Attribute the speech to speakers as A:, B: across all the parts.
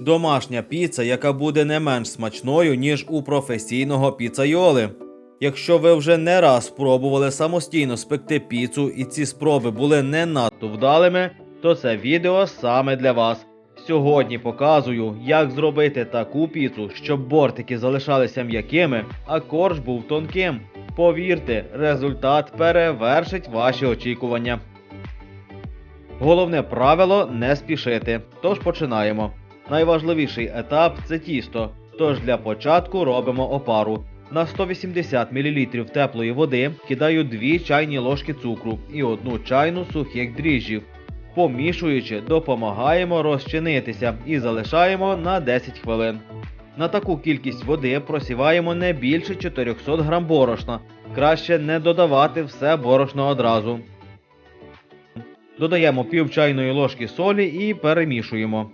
A: Домашня піца, яка буде не менш смачною, ніж у професійного піцайоли. Якщо ви вже не раз спробували самостійно спекти піцу і ці спроби були не надто вдалими, то це відео саме для вас. Сьогодні показую, як зробити таку піцу, щоб бортики залишалися м'якими, а корж був тонким. Повірте, результат перевершить ваші очікування. Головне правило не спішити. Тож починаємо. Найважливіший етап це тісто. Тож для початку робимо опару. На 180 мл теплої води кидаю 2 чайні ложки цукру і 1 чайну сухих дріжджів. Помішуючи, допомагаємо розчинитися і залишаємо на 10 хвилин. На таку кількість води просіваємо не більше 400 г борошна. Краще не додавати все борошно одразу. Додаємо пів чайної ложки солі і перемішуємо.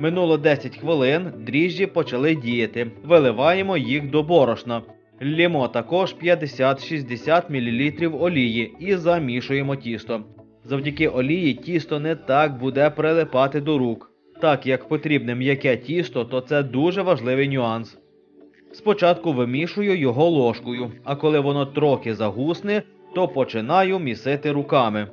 A: Минуло 10 хвилин, дріжджі почали діяти. Виливаємо їх до борошна. Лємо також 50-60 мл олії і замішуємо тісто. Завдяки олії тісто не так буде прилипати до рук. Так як потрібне м'яке тісто, то це дуже важливий нюанс. Спочатку вимішую його ложкою, а коли воно трохи загусне, то починаю місити руками.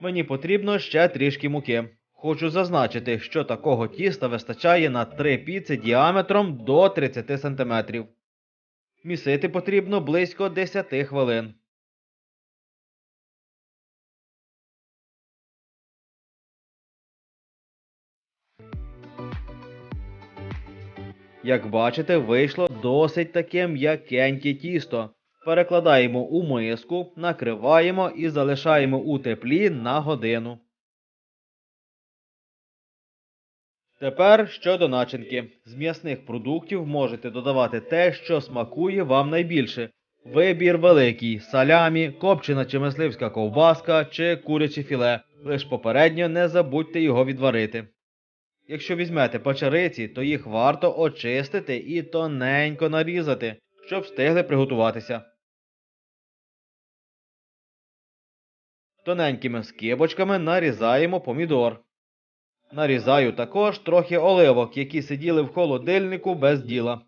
A: Мені потрібно ще трішки муки. Хочу зазначити, що такого тіста вистачає на 3 піци діаметром до 30 см. Місити потрібно близько 10 хвилин. Як бачите, вийшло досить таке м'якеньке тісто. Перекладаємо у миску, накриваємо і залишаємо у теплі на годину. Тепер щодо начинки. З м'ясних продуктів можете додавати те, що смакує вам найбільше. Вибір великий салямі, копчена чи мисливська ковбаска чи куряче філе. Лиш попередньо не забудьте його відварити. Якщо візьмете печериці, то їх варто очистити і тоненько нарізати, щоб встигли приготуватися. Тоненькими скибочками нарізаємо помідор. Нарізаю також трохи оливок, які сиділи в холодильнику без діла.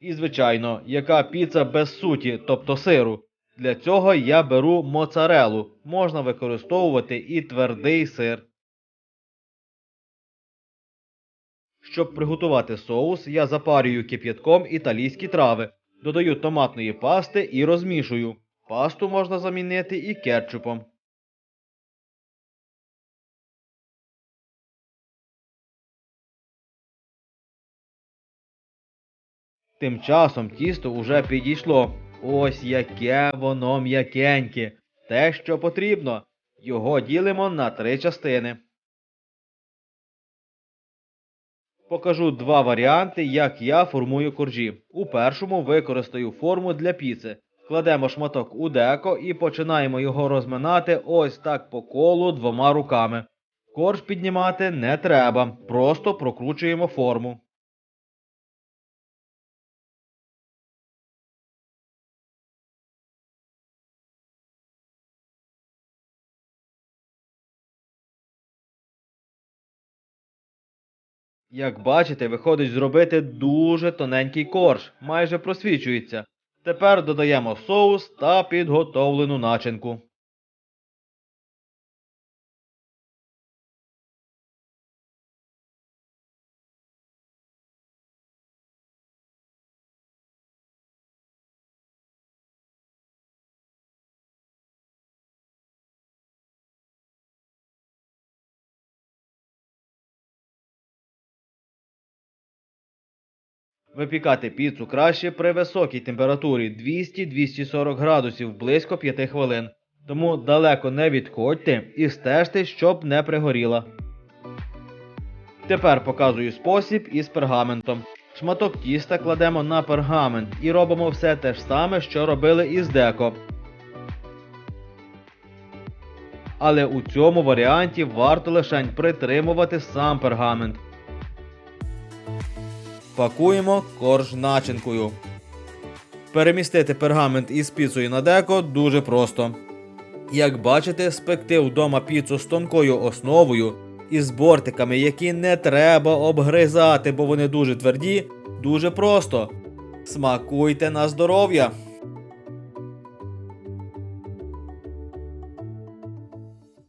A: І, звичайно, яка піца без суті, тобто сиру. Для цього я беру моцарелу. Можна використовувати і твердий сир. Щоб приготувати соус, я запарюю кип'ятком італійські трави, додаю томатної пасти і розмішую. Пасту можна замінити і кетчупом. Тим часом тісто уже підійшло. Ось яке воно м'якеньке. Те, що потрібно. Його ділимо на три частини. Покажу два варіанти, як я формую коржі. У першому використаю форму для піци. Кладемо шматок у деко і починаємо його розминати ось так по колу двома руками. Корж піднімати не треба, просто прокручуємо форму. Як бачите, виходить зробити дуже тоненький корж, майже просвічується. Тепер додаємо соус та підготовлену начинку. Випікати піцу краще при високій температурі 200-240 градусів близько 5 хвилин. Тому далеко не відходьте і стежте, щоб не пригоріла. Тепер показую спосіб із пергаментом. Шматок тіста кладемо на пергамент і робимо все те ж саме, що робили із деко. Але у цьому варіанті варто лише притримувати сам пергамент. Пакуємо корж начинкою. Перемістити пергамент із піцею на деко дуже просто. Як бачите, спекти вдома піцу з тонкою основою і з бортиками, які не треба обгризати, бо вони дуже тверді, дуже просто. Смакуйте на здоров'я!